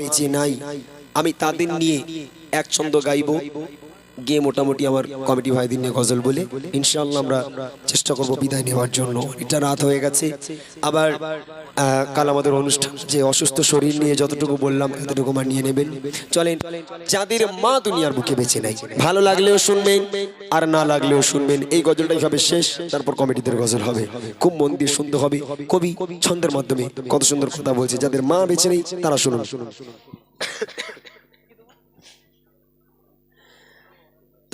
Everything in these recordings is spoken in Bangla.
বেঁচে নাই। আমি তাদের নিয়ে এক ছন্দ গাইবো। গিয়ে মোটামুটি আমার কমিটি ভাইদের নিয়ে গজল বলে। ইনশাআল্লাহ আমরা চেষ্টা করব বিদায় নেওয়ার জন্য। এটা রাত হয়ে গেছে। আবার কাল আমাদের অনুষ্ঠান, যে অসুস্থ শরীর নিয়ে যতটুকু বললাম ততটুকু মানিয়ে নেবেন। চলেন, যাদের মা দুনিয়ার বুকে বেঁচে নাই, ভালো লাগলেও শুনবেন, আর না লাগলেও শুনবেন। এই গজলটাই হবে শেষ, তারপর কমিটিদের গজল হবে। খুব মন দিয়ে শুনতে হবে। কবি ছন্দের মাধ্যমে কত সুন্দর কথা বলছে। যাদের মা বেঁচে নেই, তারা শুনুন শুনুন।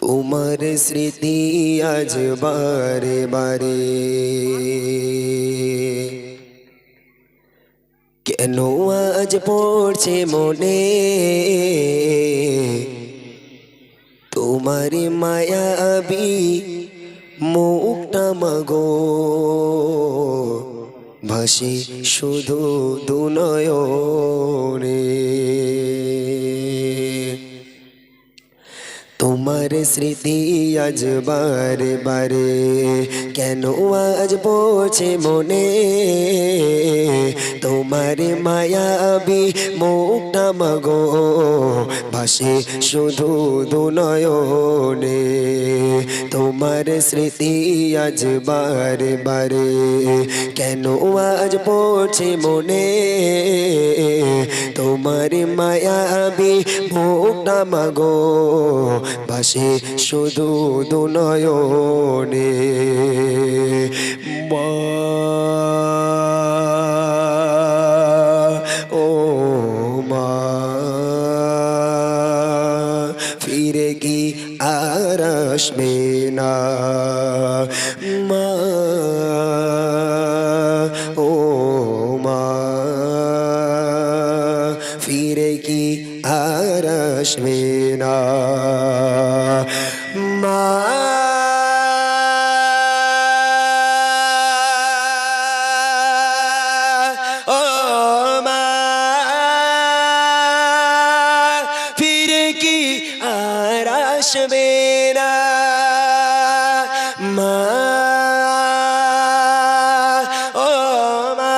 তোমার স্মৃতি আজ বারে বারে কেন আজ পড়ছে মনে তোমার মায়াবি মুখটা মাগো ভাসে শুধু দুনয়নে তোমার স্মৃতি আজ বারে বারে কেন আজ পড়ছে মনে তোমার মায়াবি মুখটা মাগো ভাসে শুধু দুনয়নে তোমার স্মৃতি আজ বারে বারে কেন আজ পড়ছে মনে তোমার মায়াবি মুখটা মাগো ভাসে শুধু দুনয়নে। মা ও মা ফিরে কি আর আসবে না? মা আসবে না? মা ও মা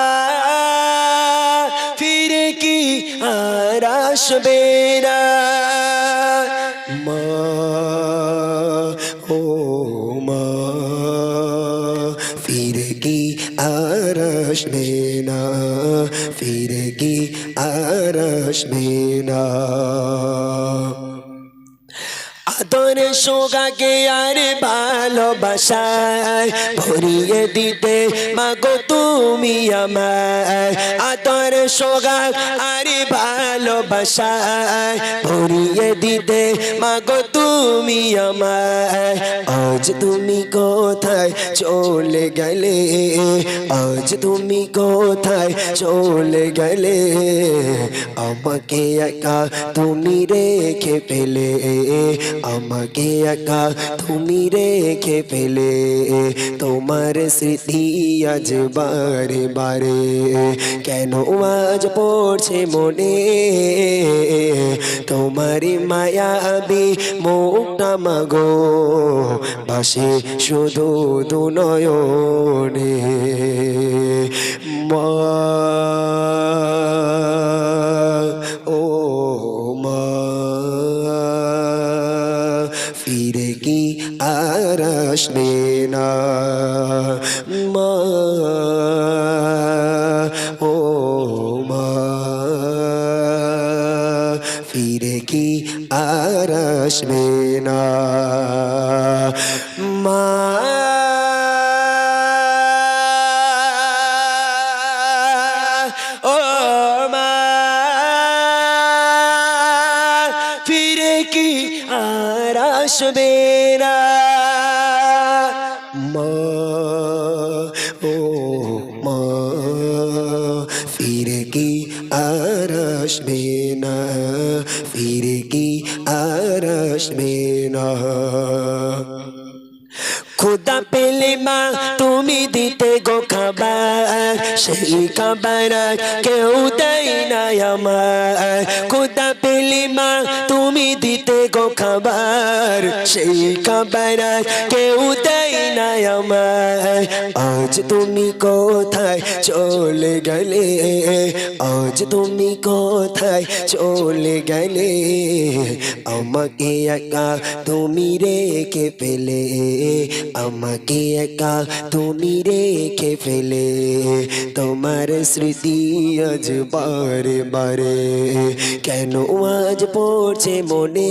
ফিরে কি আর আসবে না? মা আসবে না ফিরে কি আর আসবে না আদর সোগাকে আর ভালোবাসায় ভরিয়ে দিতে মাগো তুমি আমায় আদর সোগা আর ভালোবাসায় ভরিয়ে দিতে। মাগো, তুমি আমায়, আজ তুমি কোথায় চলে গেলে? আজ তুমি কোথায় চলে গেলে? আমাকে একা তুমি রেখে পেলে আমাকে একা তুমি রেখে পেলে তোমার স্মৃতি আজ বারে বারে কেন আজ পড়ছে মনে? তোমারি মায়াবি মুখটা মাগো। বাসে শুধু দুনয়নে মা আসবে না। মা ও মা ফিরে কি আর আসবে? তুমি দিতে গো খাবার, সেই খাবার কেউ দেয় না আমার খোদা পেলে মা, তুমি দিতে গো খাবার, সেই খাবার কেউ দেয় না আমার আজ তুমি কোথায় চলে গেলে? আজ তুমি কোথায় চলে গেলে? আমাকে একা তুমি রেখে ফেলে। আমাকে একা তুমি রেখে ফেলে। তোমার স্মৃতি আজ বারে বারে। কেন আজ পড়ছে মনে?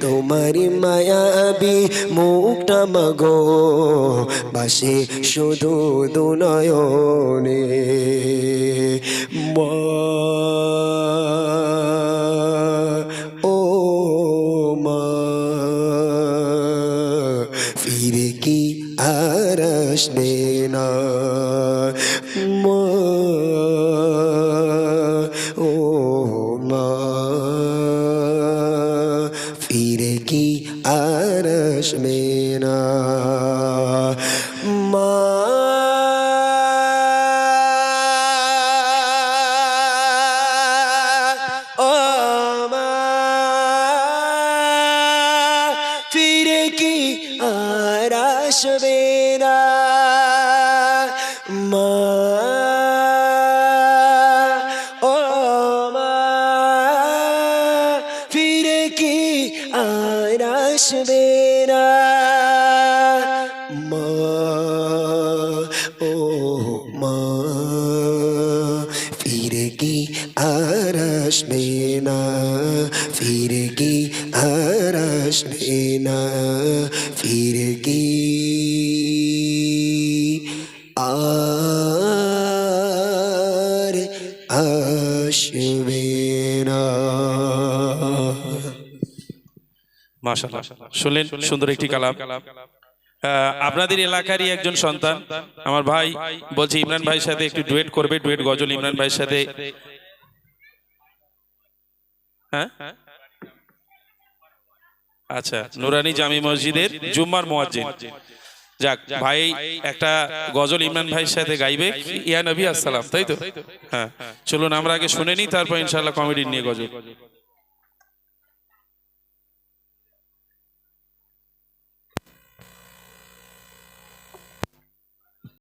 তোমার মায়াবি মুখটা মাগো। বাসে শুধু দু দুনয়নে। মা আসবে না মা ও মা ফিরে কি আর আসবে আর আসবে না ফিরে কি আর আসবে না। ফিরে কি আর আসবে না শুনলেন সুন্দর একটি কালাম। আপনাদের এলাকারই একজন সন্তান। আমার ভাই বলছি, ইমরান ভাইয়ের সাথে একটু ডুয়েট করবে, ডুয়েট গজল ইমরান ভাইয়ের সাথে হ্যাঁ? আচ্ছা নুরানি জামি মসজিদের জুম্মার মোয়াজ্জিন। যাক ভাই একটা গজল ইমরান ভাইয়ের সাথে গাইবে। ইয়া নবী আসসালাম তাই তো? হ্যাঁ। চলুন আমরা আগে শুনে নিই তারপর ইনশাল্লাহ কমেডি নিয়ে গজল।